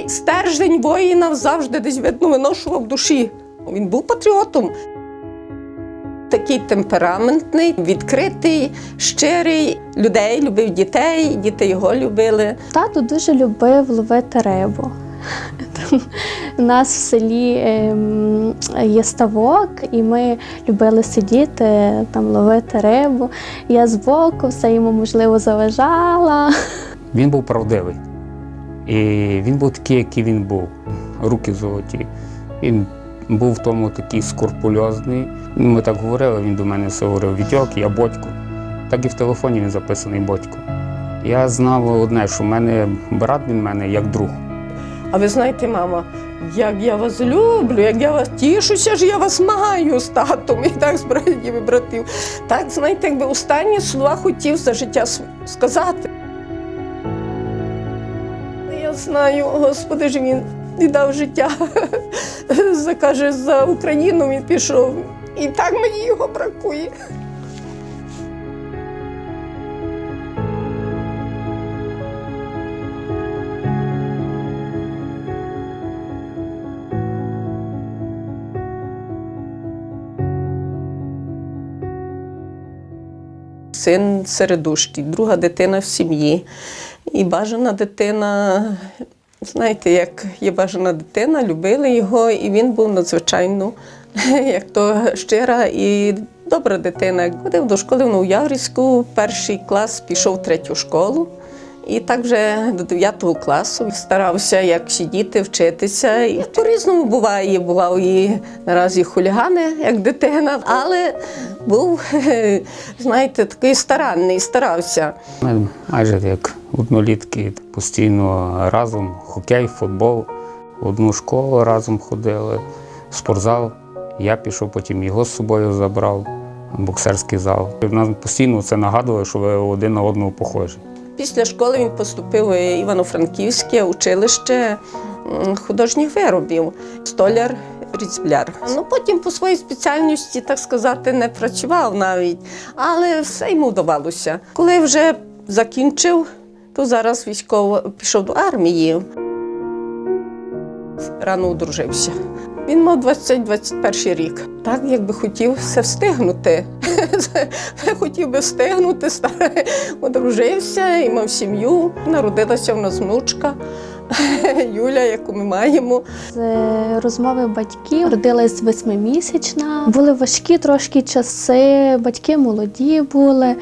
той стержень воїна завжди десь видно виношував в душі. Він був патріотом. Такий темпераментний, відкритий, щирий, людей любив дітей, діти його любили. Тато дуже любив ловити рибу. У нас в селі ем, є ставок, і ми любили сидіти, там ловити рибу. Я збоку все йому можливо заважала. Він був правдивий. І він був такий, який він був. Руки золоті. Він був в тому такий скрупульозний. Ми так говорили, він до мене все говорив Вітьок, я батько. Так і в телефоні він записаний батько. Я знав одне, що в мене брат він мене як друг. А ви знаєте, мама, як я вас люблю, як я вас тішуся, ж я вас маю з татом і так з братів і братів. Так, знаєте, якби останні слова хотів за життя сказати. Знаю, Господи ж він віддав життя. За, каже, за Україну він пішов. І так мені його бракує. Син середущий, друга дитина в сім'ї. І бажана дитина, знаєте, як є бажана дитина, любили його, і він був надзвичайно, як то щира і добра дитина. Ходив до школи в Новояврівську, перший клас пішов в третю школу. І так вже до 9 класу старався як всі діти вчитися. І по-різному буває. Бував і наразі хулігани, як дитина, але був, знаєте, такий старанний, старався. Ми майже як однолітки постійно разом, хокей, футбол, одну школу разом ходили, в спортзал. Я пішов, потім його з собою забрав, боксерський зал. Нам постійно це нагадувало, що ви один на одного похожі. Після школи він поступив в Івано-Франківське училище художніх виробів, столяр. Різбляр. Ну потім по своїй спеціальності, так сказати, не працював навіть, але все йому вдавалося. Коли вже закінчив, то зараз військово пішов до армії. Рано одружився. Він мав 20-21 рік. Так, якби хотів все встигнути. Хотів би встигнути, одружився і мав сім'ю. Народилася в нас внучка Юля, яку ми маємо. З розмови батьків родилась восьмимісячна. Були важкі трошки часи, батьки молоді були.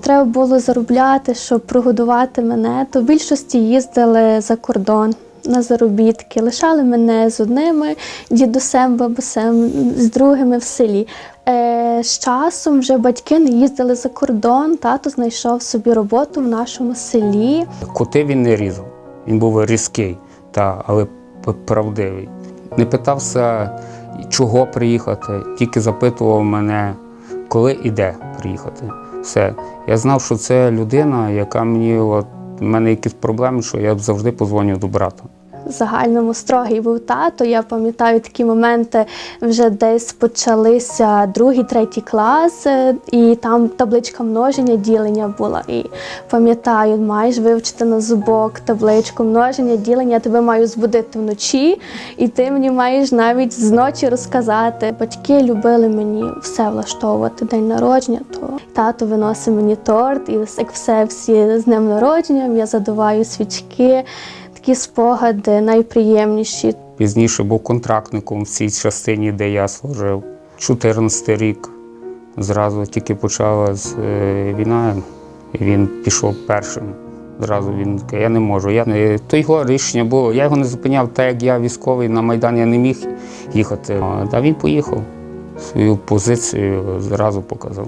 Треба було заробляти, щоб прогодувати мене. То в більшості їздили за кордон на заробітки, лишали мене з одними дідусем, бабусем, з другими в селі. Е, з часом вже батьки не їздили за кордон. Тато знайшов собі роботу в нашому селі. Коти він не різав. Він був різкий, та, але правдивий. Не питався, чого приїхати, тільки запитував мене, коли і де приїхати. Все. Я знав, що це людина, яка мені, от, в мене якісь проблеми, що я завжди позвоню до брата. Загальному строгий був тато. Я пам'ятаю такі моменти, вже десь почалися другий, третій клас, і там табличка множення, ділення була. І пам'ятаю, маєш вивчити на зубок табличку множення, ділення, я тебе маю збудити вночі, і ти мені маєш навіть зночі розказати. Батьки любили мені все влаштовувати. День народження, то тато виносить мені торт, і як все всі з днем народження, я задуваю свічки. Такі спогади найприємніші. Пізніше був контрактником в цій частині, де я служив. 14 рік зразу тільки почалась е, війна, і він пішов першим. Зразу він каже, я не можу. Я не... То його рішення було. Я його не зупиняв, так як я військовий на Майдан я не міг їхати. А він поїхав. Свою позицію зразу показав.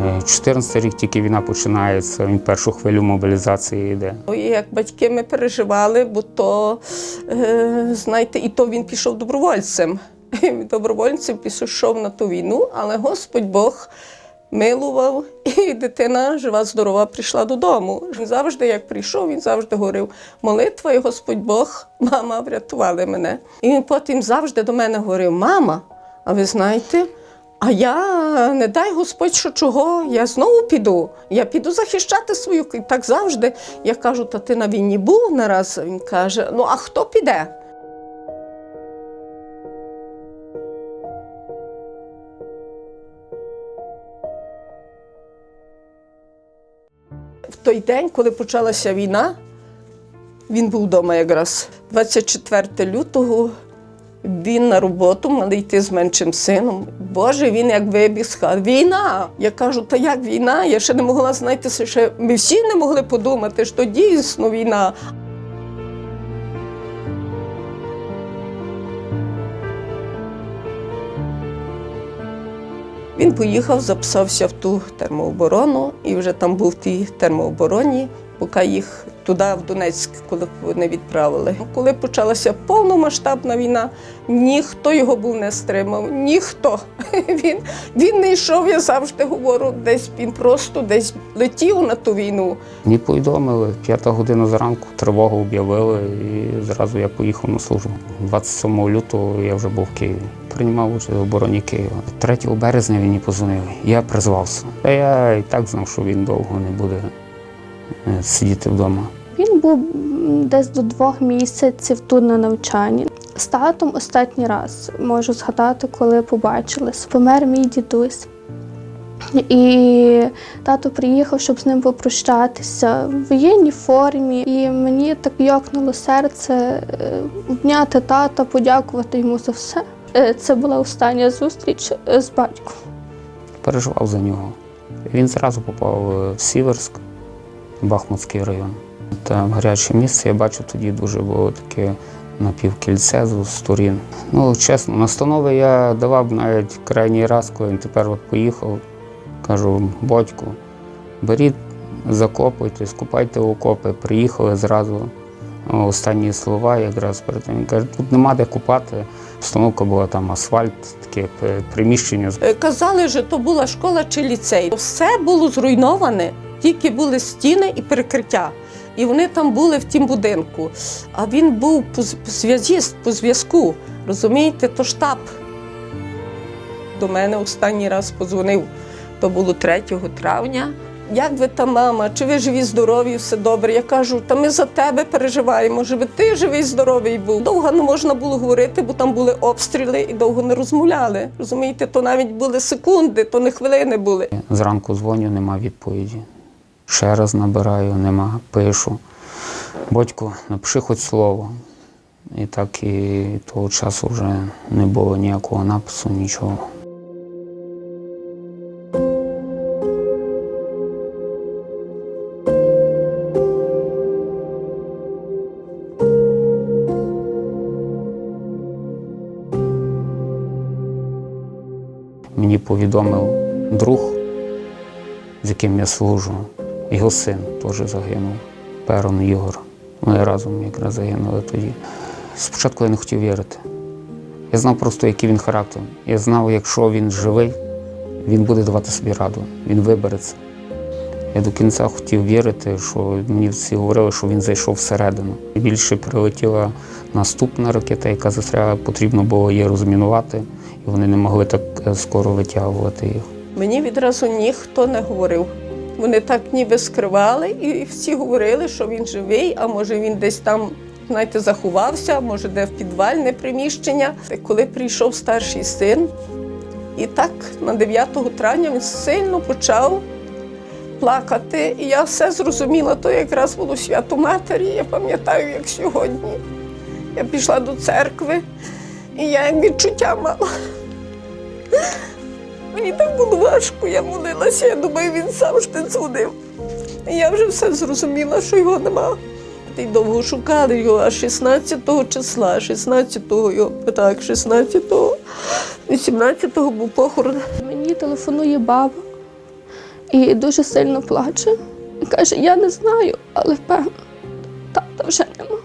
Е, 14 рік тільки війна починається, він першу хвилю мобілізації йде. Як батьки ми переживали, бо то, е, знаєте, і то він пішов добровольцем. Добровольцем пішов на ту війну, але Господь Бог милував, і дитина жива, здорова, прийшла додому. Він завжди, як прийшов, він завжди говорив: молитва, і Господь Бог, мама, врятували мене. І він потім завжди до мене говорив: Мама, а ви знаєте, А я, не дай Господь, що чого, я знову піду. Я піду захищати свою к- так завжди. Я кажу, та ти на війні був нараз. Він каже: ну а хто піде? В той день, коли почалася війна, він був вдома якраз 24 лютого. Він на роботу мав йти з меншим сином. Боже, він як вибіг хати. Війна! Я кажу, та як війна? Я ще не могла знати, ще ми всі не могли подумати, що дійсно війна. Він поїхав, записався в ту термооборону і вже там був в тій термообороні, поки їх туди, в Донецьк, коли вони відправили. Коли почалася повномасштабна війна, ніхто його був не стримав, ніхто. Він, він не йшов, я завжди говорю, десь він просто десь летів на ту війну. Мені повідомили, п'ята година зранку тривогу об'явили і зразу я поїхав на службу. 27 лютого я вже був в Києві. Приймав участь в обороні Києва. 3 березня він мені позвонив. Я призвався. Та я і так знав, що він довго не буде сидіти вдома. Він був десь до двох місяців тут на навчанні. З татом останній раз можу згадати, коли побачились. Помер мій дідусь. І тато приїхав, щоб з ним попрощатися в воєнній формі. І мені так йокнуло серце е, обняти тата, подякувати йому за все. Е, Це була остання зустріч е, з батьком. Переживав за нього. Він зразу попав е, в Сіверськ, Бахмутський район. Там гаряче місце. Я бачу тоді дуже було таке напівкільце з сторін. Ну, чесно, настанови я давав навіть крайній раз, коли він тепер от поїхав. Кажу, батьку, беріть, закопуйте, скупайте окопи. Приїхали зразу. Останні слова якраз перед тим. Каже, тут нема де купати. Установка була там асфальт, таке приміщення. Е, Казали, що то була школа чи ліцей. Все було зруйноване, тільки були стіни і перекриття. І вони там були в тім будинку. А він був по з- по зв'язку. Розумієте, то штаб. До мене останній раз подзвонив. То було 3 травня. Як ви там, мама? Чи ви живі, здорові, все добре? Я кажу, та ми за тебе переживаємо, щоб ти живий, здоровий був. Довго не можна було говорити, бо там були обстріли і довго не розмовляли. Розумієте, то навіть були секунди, то не хвилини були. Зранку дзвоню, нема відповіді. Ще раз набираю, нема, пишу. Батько, напиши хоч слово. І так і того часу вже не було ніякого напису, нічого. Мені повідомив друг, з яким я служу. Його син теж загинув. Перон Ігор. Вони разом якраз загинули тоді. Спочатку я не хотів вірити. Я знав просто, який він характер. Я знав, якщо він живий, він буде давати собі раду, він вибереться. Я до кінця хотів вірити, що мені всі говорили, що він зайшов всередину. Більше прилетіла наступна ракета, яка застряла, потрібно було її розмінувати, і вони не могли так е, скоро витягувати їх. Мені відразу ніхто не говорив. Вони так ніби скривали, і всі говорили, що він живий, а може він десь там, знаєте, заховався, може де в підвальне приміщення. Коли прийшов старший син, і так на 9 травня він сильно почав плакати. І я все зрозуміла, то якраз було свято матері, я пам'ятаю, як сьогодні. Я пішла до церкви, і я відчуття мала. Мені так було важко, я молилася, я думаю, він завжди дзвонив. Я вже все зрозуміла, що його нема. І довго шукали його, а 16 числа, 16-го його, так, 16-го, 18-го був похорон. Мені телефонує баба і дуже сильно плаче. І каже, я не знаю, але впевнена, тата вже нема.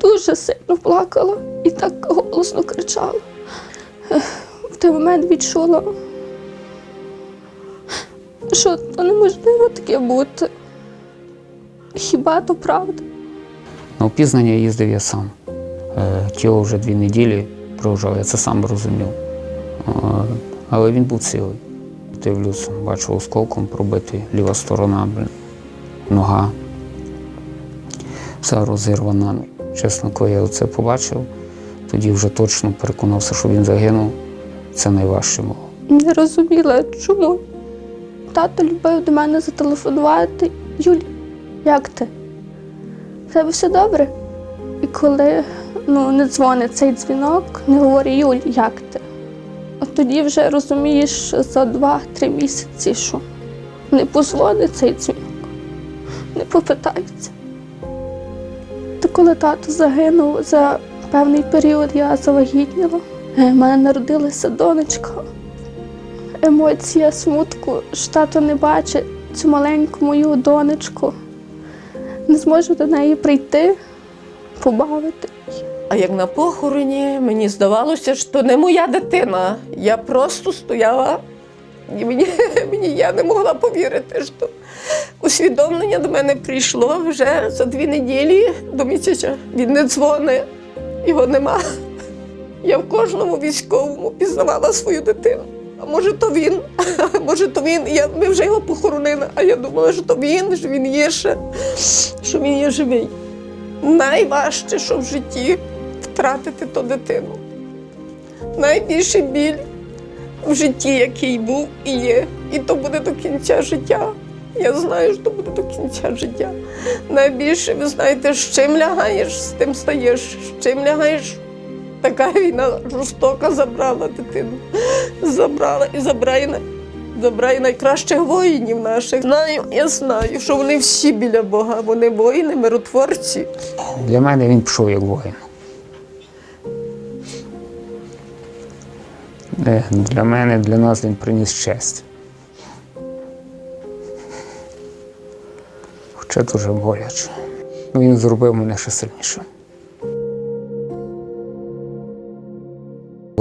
Дуже сильно плакала і так голосно кричала. В той момент відчула, що то неможливо таке бути. Хіба то правда? На опізнання їздив я сам. Е, Тіло вже дві неділі прожив, я це сам розумів. Е, Але він був цілий. Дивлюсь, бачу осколком пробитий ліва сторона, нога. Вся розірвана. Чесно, коли я це побачив, тоді вже точно переконався, що він загинув. Це найважче було. Не розуміла, чому. Тато любив до мене зателефонувати. Юль, як ти? В тебе все добре? І коли ну, не дзвонить цей дзвінок, не говорить Юль, як ти? От тоді вже розумієш за два-три місяці, що не позвонить цей дзвінок, не попитається. Та коли тато загинув, за певний період я завагітніла. У мене народилася донечка емоція смутку, що тато не бачить цю маленьку мою донечку. Не зможу до неї прийти, побавити. А як на похороні, мені здавалося, що не моя дитина. Я просто стояла, і мені, мені я не могла повірити, що усвідомлення до мене прийшло вже за дві неділі до місяця. Він не дзвонить, його нема. Я в кожному військовому пізнавала свою дитину. Може, то він, може, то він. Я, ми вже його похоронили, а я думала, що то він, що він є ще, що він є живий. Найважче, що в житті втратити ту дитину. Найбільший біль в житті, який був і є. І то буде до кінця життя. Я знаю, що то буде до кінця життя. Найбільше, ви знаєте, з чим лягаєш, з тим стаєш, з чим лягаєш. Така війна жорстока забрала дитину. Забрала і забирає, най- забирає найкращих воїнів наших. Знаю, я знаю, що вони всі біля Бога, вони воїни, миротворці. Для мене він пішов як воїн. Е, Для мене, для нас він приніс честь. Хоча дуже боляче. Ну, Він зробив мене ще сильнішим.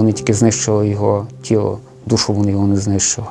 Вони тільки знищили його тіло, душу вони його не знищили.